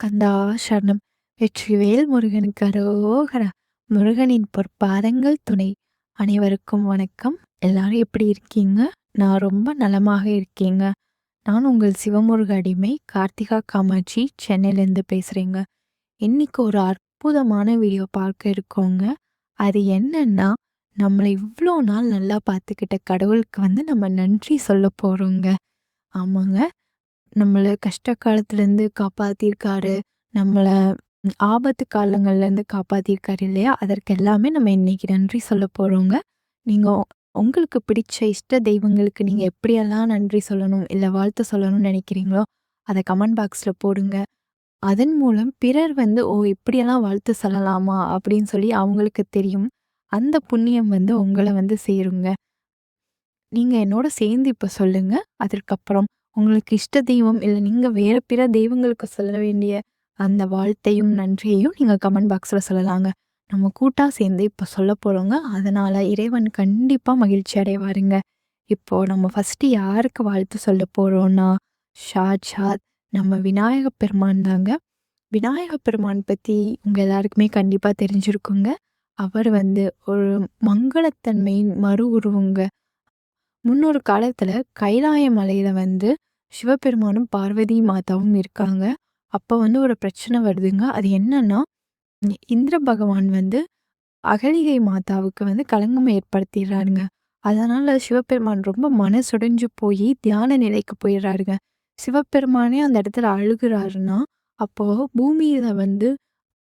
கந்தா சரணம். வெற்றிவேல் முருகனுக்கு அரோகரா. முருகனின் பொற்பாதங்கள் துணை. அனைவருக்கும் வணக்கம். எல்லாரும் எப்படி இருக்கீங்க? நான் ரொம்ப நலமாக இருக்கீங்க. நான் உங்கள் சிவமுருக அடிமை கார்த்திகா காமாட்சி சென்னையிலேருந்து பேசுகிறேங்க இன்னைக்கு ஒரு அற்புதமான வீடியோ பார்க்க இருக்கோங்க. அது என்னன்னா நம்மளை இவ்வளோ நாள் நல்லா பார்த்துக்கிட்ட கடவுளுக்கு வந்து நம்ம நன்றி சொல்ல போகிறோங்க ஆமாங்க. நம்மளை கஷ்ட காலத்துலேருந்து காப்பாற்றிருக்காரு நம்மள ஆபத்து காலங்கள்லேருந்து காப்பாற்றிருக்காரு இல்லையா? அதற்கு எல்லாமே நம்ம இன்னைக்கு நன்றி சொல்ல போறோங்க. நீங்கள் உங்களுக்கு பிடிச்ச இஷ்ட தெய்வங்களுக்கு நீங்கள் எப்படியெல்லாம் நன்றி சொல்லணும், இல்லை வாழ்த்து சொல்லணும்னு நினைக்கிறீங்களோ, அதை கமெண்ட் பாக்ஸ்ல போடுங்க. அதன் மூலம் பிறர் வந்து, "ஓ! இப்படியெல்லாம் வாழ்த்து சொல்லலாமா?" அப்படின்னு சொல்லி அவங்களுக்கு தெரியும். அந்த புண்ணியம் வந்து உங்களை வந்து சேருங்க. நீங்கள் என்னோட சேர்ந்து இப்போ சொல்லுங்கள் அதற்கப்புறம் உங்களுக்கு இஷ்ட தெய்வம் இல்லை நீங்கள் வேறு பிற தெய்வங்களுக்கு சொல்ல வேண்டிய அந்த வாழ்த்தையும், நன்றியையும் நீங்கள் கமெண்ட் பாக்ஸில் சொல்லலாங்க. நம்ம கூட்டாக சேர்ந்து இப்போ சொல்ல போகிறோங்க அதனால் இறைவன் கண்டிப்பாக மகிழ்ச்சி அடைவாருங்க. இப்போ நம்ம ஃபர்ஸ்ட்டு யாருக்கு வாழ்த்து சொல்ல போகிறோன்னா ஷாஜாத் நம்ம விநாயக பெருமான் தாங்க. விநாயக பெருமான் பற்றி உங்கள் எல்லாருக்குமே கண்டிப்பாக தெரிஞ்சிருக்குங்க. அவர் வந்து ஒரு மங்களத்தன்மையின் மறு உருவங்க. முன்னொரு காலத்துல கைலாய மலையில வந்து சிவபெருமானும், பார்வதி மாதாவும் இருக்காங்க. அப்ப வந்து ஒரு பிரச்சனை வருதுங்க. அது என்னன்னா, இந்திர பகவான் வந்து அகலிகை மாதாவுக்கு வந்து களங்கம் ஏற்படுத்திடுறாருங்க. அதனால சிவபெருமான் ரொம்ப மனசுடைஞ்சு போய் தியான நிலைக்கு போயிடுறாருங்க. சிவபெருமானே அந்த இடத்துல அழுகுறாருன்னா, அப்போ பூமியில வந்து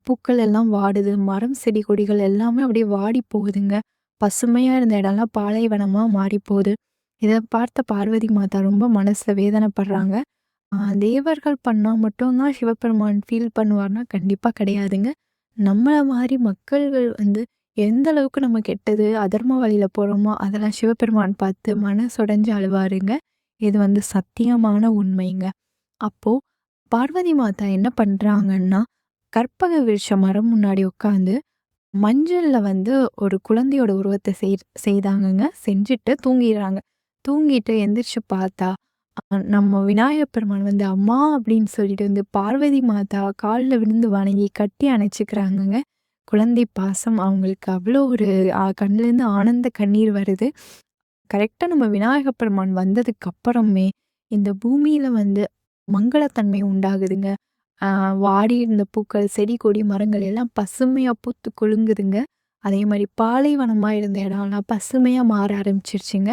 பூக்கள் எல்லாம் வாடுது. மரம், செடி, கொடிகள் எல்லாமே அப்படியே வாடி போகுதுங்க. பசுமையாக இருந்த இடம்லாம் பாலைவனமாக மாறி இதை பார்த்த பார்வதி மாதா ரொம்ப மனசில் வேதனைப்படுறாங்க. தேவர்கள் பண்ணால் மட்டும் தான் சிவபெருமான் ஃபீல் பண்ணுவார்னா, கண்டிப்பாக கிடையாதுங்க. நம்மளை மாதிரி மக்கள்கள் வந்து எந்த அளவுக்கு நம்ம கெட்டது, அதர்ம வழியில் போகிறோமோ அதெல்லாம் சிவபெருமான் பார்த்து மனசுடைஞ்சு அழுவாருங்க. இது வந்து சத்தியமான உண்மைங்க. அப்போது பார்வதி மாதா என்ன பண்ணுறாங்கன்னா கற்பக விருஷ மரம் முன்னாடி உட்காந்து மஞ்சள்ல வந்து ஒரு குழந்தையோட உருவத்த செய் செய்தாங்கங்க. செஞ்சுட்டு தூங்கிடுறாங்க. தூங்கிட்டு எந்திரிச்சு பார்த்தா, அ நம்ம விநாயகப் பெருமான் வந்து அம்மா அப்படின்னு சொல்லிட்டு வந்து பார்வதி மாதா கால்ல விழுந்து வணங்கி கட்டி அணைச்சுக்கிறாங்கங்க. குழந்தை பாசம் அவங்களுக்கு அவ்வளோ ஒரு அ கண்லேருந்து ஆனந்த கண்ணீர் வருது. கரெக்ட்டா நம்ம விநாயகப் பெருமான் வந்ததுக்கு அப்புறமே, இந்த பூமியில வந்து மங்களத்தன்மை உண்டாகுதுங்க. வாடி இருந்த பூக்கள், செடி, கொடி, மரங்கள் எல்லாம் பசுமையாக பூத்து கொழுங்குதுங்க அதே மாதிரி பாலைவனமாக இருந்த இடம்லாம் பசுமையாக மாற ஆரம்பிச்சிருச்சுங்க.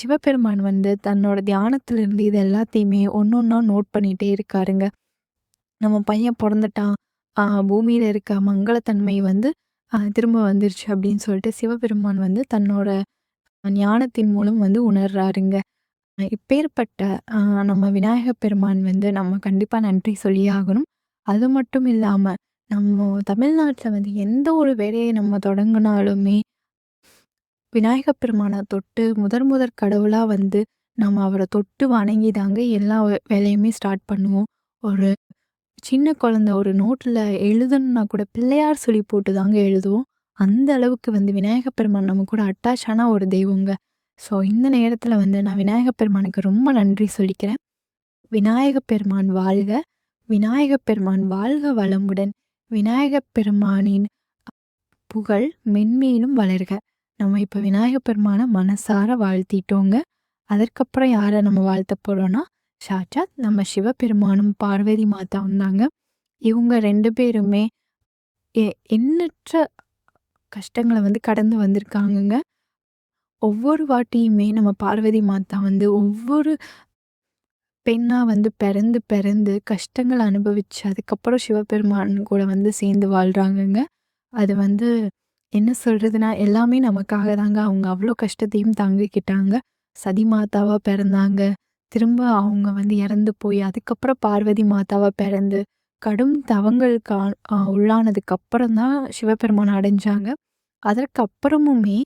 சிவபெருமான் வந்து தன்னோட தியானத்திலிருந்து இது எல்லாத்தையுமே ஒன்று ஒன்றா நோட் பண்ணிகிட்டே இருக்காருங்க. நம்ம பையன் பிறந்துட்டான் பூமியில் இருக்க மங்களத்தன்மை வந்து திரும்ப வந்துருச்சு அப்படின்னு சொல்லிட்டு சிவபெருமான் வந்து தன்னோட ஞானத்தின் மூலம் வந்து உணர்றாருங்க. இப்பேற்பட்ட அ நம்ம விநாயகப் பெருமான் வந்து நம்ம கண்டிப்பா நன்றி சொல்லியே ஆகணும். அது மட்டும் இல்லாம, நம்ம தமிழ்நாட்டுல வந்து எந்த ஒரு வேலையை நம்ம தொடங்குனாலுமே, விநாயகப் பெருமானை தொட்டு முதற் முதற் கடவுளா வந்து நம்ம அவர தொட்டு வணங்கி தாங்க எல்லா வே வேலையுமே ஸ்டார்ட் பண்ணுவோம். ஒரு சின்ன குழந்தை ஒரு நோட்ல எழுதணும்னா கூட பிள்ளையார் சொல்லி போட்டு தாங்க எழுதுவோம். அந்த அளவுக்கு வந்து விநாயகப் பெருமான் நம்ம கூட அட்டாச் ஆன ஒரு தெய்வங்க. ஸோ இந்த நேரத்தில் வந்து நான் விநாயகப் பெருமானுக்கு ரொம்ப நன்றி சொல்லிக்கிறேன். விநாயகப் பெருமான் வாழ்க! விநாயகப் பெருமான் வாழ்க வளமுடன்! விநாயகப் பெருமானின் புகழ் மென்மேலும் வளர்க! நம்ம இப்போ விநாயகப் பெருமானை மனசார வாழ்த்திட்டோங்க. அதற்கப்புறம் யாரை நம்ம வாழ்த்தப் போகிறோன்னா சாட்சாத் நம்ம சிவபெருமானும், பார்வதி மாதாவும் தாங்க. இவங்க ரெண்டு பேருமே எண்ணற்ற கஷ்டங்களை வந்து கடந்து வந்திருக்காங்கங்க. ஒவ்வொரு வாட்டியுமே நம்ம பார்வதி மாதா வந்து ஒவ்வொரு பெண்ணாக வந்து பிறந்து பிறந்து கஷ்டங்கள் அனுபவிச்சு, அதுக்கப்புறம் சிவபெருமான் கூட வந்து சேர்ந்து வாழ்கிறாங்கங்க அது வந்து என்ன சொல்கிறதுனா எல்லாமே நமக்காக தாங்க. அவங்க அவ்வளோ கஷ்டத்தையும் தாங்கிக்கிட்டாங்க. சதி மாதாவாக பிறந்தாங்க. திரும்ப அவங்க வந்து இறந்து போய், அதுக்கப்புறம் பார்வதி மாதாவாக பிறந்து, கடும் தவங்களுக்கு உள்ளானதுக்கு அப்புறம் தான் சிவபெருமான் அடைஞ்சாங்க. அதற்கப்புறமுமே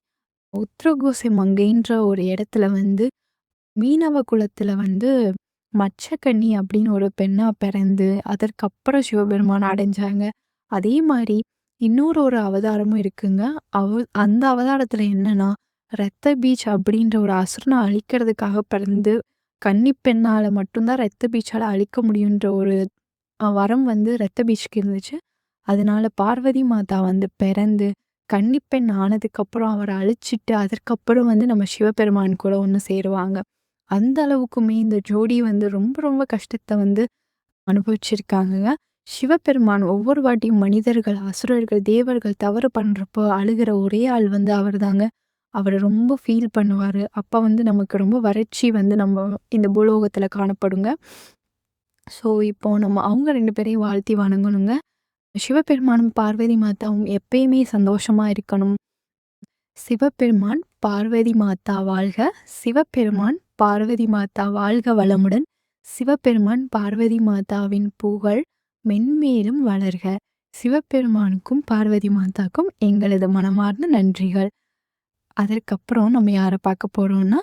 உத்தரகோசை மங்கைன்ற ஒரு இடத்துல வந்து, மீனவ குலத்துல வந்து மச்சக்கன்னி அப்படின்னு ஒரு பெண்ணா பிறந்து, அதற்கப்புறம் சிவபெருமான் அடைஞ்சாங்க. அதே மாதிரி இன்னொரு ஒரு அவதாரமும் இருக்குங்க. அவ அந்த அவதாரத்துல என்னன்னா, ரத்த பீச் அப்படின்ற ஒரு அசுரனை அழிக்கிறதுக்காக பிறந்து, கன்னி பெண்ணால மட்டும் தான் ரத்த பீச்சால அழிக்க முடியுன்ற ஒரு வரம் வந்து ரத்த பீச்சுக்கு இருந்துச்சு. அதனால பார்வதி மாதா வந்து பிறந்து கன்னிப்பெண் ஆனதுக்கப்புறம் அவரை அழிச்சிட்டு அதற்கப்புறம் வந்து நம்ம சிவபெருமான் கூட ஒன்று சேருவாங்க. அந்த அளவுக்குமே இந்த ஜோடி வந்து ரொம்ப ரொம்ப கஷ்டத்தை வந்து அனுபவிச்சிருக்காங்கங்க. சிவபெருமான் ஒவ்வொரு வாட்டியும் மனிதர்கள், அசுரர்கள், தேவர்கள் தவறு பண்ணுறப்போ அழுகிற ஒரே ஆள் வந்து அவர் தாங்க. அவர் ரொம்ப ஃபீல் பண்ணுவார் அப்போ வந்து நமக்கு ரொம்ப வறட்சி வந்து நம்ம இந்த பூலோகத்தில் காணப்படுங்க. ஸோ இப்போ நம்ம அவங்க ரெண்டு பேரையும் வாழ்த்தி வணங்கணுங்க. சிவபெருமானும், பார்வதி மாதாவும் எப்பயுமே சந்தோஷமா இருக்கணும். சிவபெருமான், பார்வதி மாதா வாழ்க! சிவபெருமான், பார்வதி மாதா வாழ்க வளமுடன்! சிவபெருமான், பார்வதி மாதாவின் புகழ் மென்மேலும் வளர்க! சிவபெருமானுக்கும், பார்வதி மாதாக்கும் எங்களது மனமார்ந்த நன்றிகள். அதற்கப்புறம் நம்ம யாரை பார்க்க போகிறோன்னா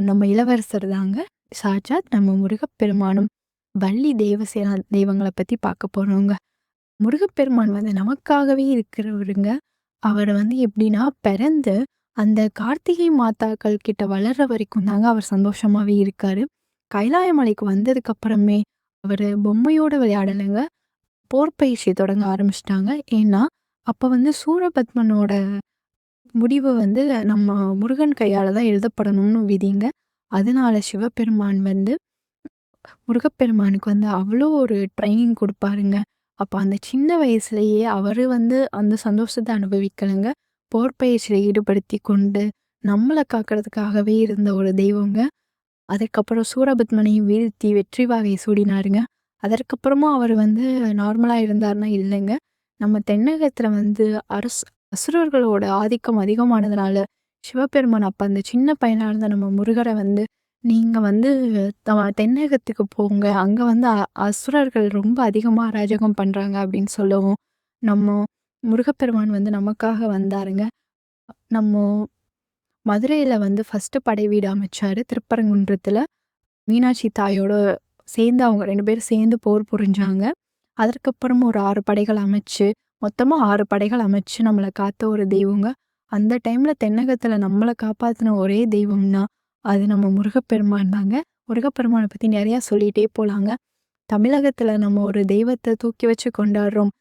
நம்ம இளவரசர் தாங்க. சாட்சாத் நம்ம முருகப்பெருமானும், வள்ளி தேவசேனா தெய்வங்களை பற்றி பார்க்க போகிறோங்க முருகப்பெருமான் வந்து நமக்காகவே இருக்கிறவருங்க. அவர் வந்து எப்படின்னா, பிறந்து அந்த கார்த்திகை மாதாக்கள் கிட்ட வளர்ற வரைக்கும் தாங்க அவர் சந்தோஷமாவே இருக்காரு. கைலாய மலைக்கு வந்ததுக்கு அப்புறமே அவரு பொம்மையோட விளையாடலைங்க. போர் பயிற்சி தொடங்க ஆரம்பிச்சிட்டாங்க. ஏன்னா, அப்ப வந்து சூரபத்மனோட முடிவு வந்து நம்ம முருகன் கையால தான் எழுதப்படணும்னு விதிங்க. அதனால சிவபெருமான் வந்து முருகப்பெருமானுக்கு வந்து அவ்வளோ ஒரு ட்ரைனிங் கொடுப்பாருங்க அப்போ அந்த சின்ன வயசுலயே அவர் வந்து அந்த சந்தோஷத்தை அனுபவிக்கலைங்க போர் ஈடுபடுத்தி கொண்டு, நம்மளை காக்கிறதுக்காகவே இருந்த ஒரு தெய்வங்க. அதுக்கப்புறம் சூரபத்மனையும் வீழ்த்தி வெற்றி வாகை சூடினாருங்க. அதற்கப்புறமும் அவர் வந்து நார்மலாக இருந்தாருன்னா இல்லைங்க. நம்ம தென்னகத்துல வந்து அரசு அசுரர்களோட ஆதிக்கம் அதிகமானதுனால, சிவபெருமான் அப்போ அந்த சின்ன பையனா இருந்த நம்ம முருகரை வந்து நீங்கள் வந்து த தென்னகத்துக்கு போங்க. அங்கே வந்து அ அசுரர்கள் ரொம்ப அதிகமாக அராஜகம் பண்ணுறாங்க அப்படின்னு சொல்லவும், நம்ம முருகப்பெருமான் வந்து நமக்காக வந்தாருங்க. நம்ம மதுரையில் வந்து ஃபஸ்ட்டு படை வீடு அமைச்சார் திருப்பரங்குன்றத்தில் மீனாட்சி தாயோட சேர்ந்து அவங்க ரெண்டு பேரும் சேர்ந்து போர் புரிஞ்சாங்க. அதற்கப்புறம் ஒரு ஆறு படைகள் அமைச்சு, மொத்தமாக ஆறு படைகள் அமைச்சு நம்மளை காத்த ஒரு தெய்வங்க. அந்த டைமில் தென்னகத்தில் நம்மளை காப்பாற்றின ஒரே தெய்வம்னா அது நம்ம முருகப்பெருமான் தாங்க. முருகப்பெருமானை பத்தி நிறையா சொல்லிட்டே போலாங்க. தமிழகத்துல நம்ம ஒரு தெய்வத்தை தூக்கி வச்சு கொண்டாடுறோம்.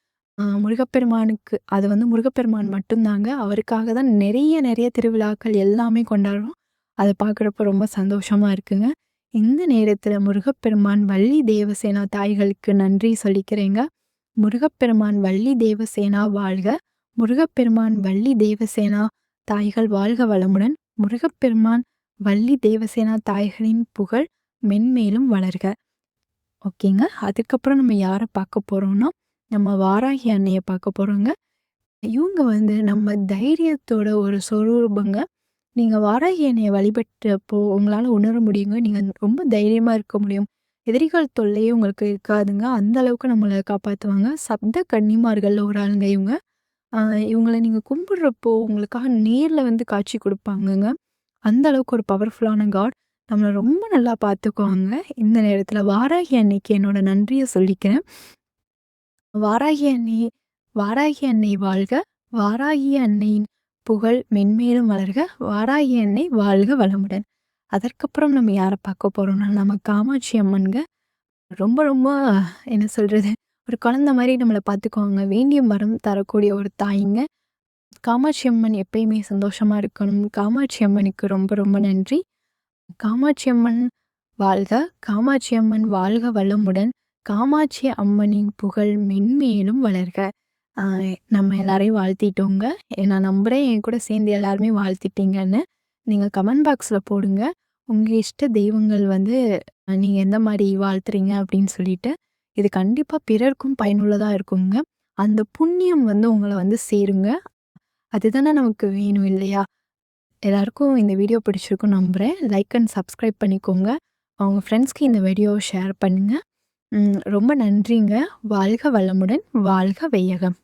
முருகப்பெருமானுக்கு அது வந்து முருகப்பெருமான் மட்டும்தாங்க. அவருக்காக தான் நிறைய நிறைய திருவிழாக்கள் எல்லாமே கொண்டாடுறோம். அதை பார்க்குறப்ப ரொம்ப சந்தோஷமா இருக்குங்க. இந்த நேரத்துல முருகப்பெருமான், வள்ளி தேவசேனா தாய்களுக்கு நன்றி சொல்லிக்கிறேங்க. முருகப்பெருமான், வள்ளி தேவசேனா வாழ்க! முருகப்பெருமான், வள்ளி தேவசேனா தாய்கள் வாழ்க வளமுடன்! முருகப்பெருமான் வள்ளி தேவசேனா தாய்களின் புகழ் மென்மேலும் வளர்க. ஓகேங்க. அதுக்கப்புறம் நம்ம யாரை பார்க்க போகிறோம்னா நம்ம வாராகி அன்னையை பார்க்க போகிறோங்க இவங்க வந்து நம்ம தைரியத்தோட ஒரு சொரூபங்க. நீங்கள் வாராகி அன்னையை வழிபட்டப்போ உங்களால் உணர முடியுங்க. நீங்கள் ரொம்ப தைரியமாக இருக்க முடியும். எதிரிகால் தொல்லையே உங்களுக்கு இருக்காதுங்க. அந்த அளவுக்கு நம்மளை காப்பாற்றுவாங்க சப்த கன்னிமார்களில் ஒரு ஆளுங்க இவங்க. இவங்களை நீங்கள் கும்பிட்றப்போ உங்களுக்காக நேரில் வந்து காட்சி கொடுப்பாங்கங்க. அந்த அளவுக்கு ஒரு பவர்ஃபுல்லான காட் நம்மளை ரொம்ப நல்லா பார்த்துக்குவாங்க. இந்த நேரத்தில் வாராகி அன்னைக்கு என்னோட நன்றியை சொல்லிக்கிறேன். வாராகி அன்னை வாராகி அன்னை வாழ்க. வாராகி அன்னையின் புகழ் மென்மேலும் வளர்க. வாராகி அன்னை வாழ்க வளமுடன். அதற்கப்புறம் நம்ம யாரை பார்க்க போகிறோம்னா நம்ம காமாட்சி அம்மன்க ரொம்ப ரொம்ப என்ன சொல்கிறது ஒரு குழந்த மாதிரி நம்மளை பார்த்துக்குவாங்க. வேண்டிய மரம் தரக்கூடிய ஒரு தாய்ங்க. காமாட்சி அம்மன் எப்பயுமே சந்தோஷமா இருக்கணும். காமாட்சி அம்மனுக்கு ரொம்ப ரொம்ப நன்றி. காமாட்சி அம்மன் வாழ்க! காமாட்சி அம்மன் வாழ்க வளமுடன்! காமாட்சி அம்மனின் புகழ் மென்மேலும் வளர்க! நம்ம எல்லாரையும் வாழ்த்திட்டோங்க. நான் நம்புறேன் என் கூட சேர்ந்து எல்லாருமே வாழ்த்திட்டீங்கன்னு. நீங்கள் கமெண்ட் பாக்ஸில் போடுங்க. உங்கள் இஷ்ட தெய்வங்கள் வந்து நீங்கள் எந்த மாதிரி வாழ்த்துறீங்க அப்படின்னு சொல்லிட்டு. இது கண்டிப்பாக பிறருக்கும் பயனுள்ளதாக இருக்குங்க. அந்த புண்ணியம் வந்து உங்களை வந்து சேருங்க. அதுதானே நமக்கு வேணும் இல்லையா? எல்லாருக்கும் இந்த வீடியோ பிடிச்சிருக்கும்னு நம்புகிறேன் லைக் அண்ட் சப்ஸ்கிரைப் பண்ணிக்கோங்க. அவங்க ஃப்ரெண்ட்ஸ்க்கு இந்த வீடியோவை ஷேர் பண்ணுங்கள் ரொம்ப நன்றிங்க. வாழ்க வளமுடன்! வாழ்க வையகம்!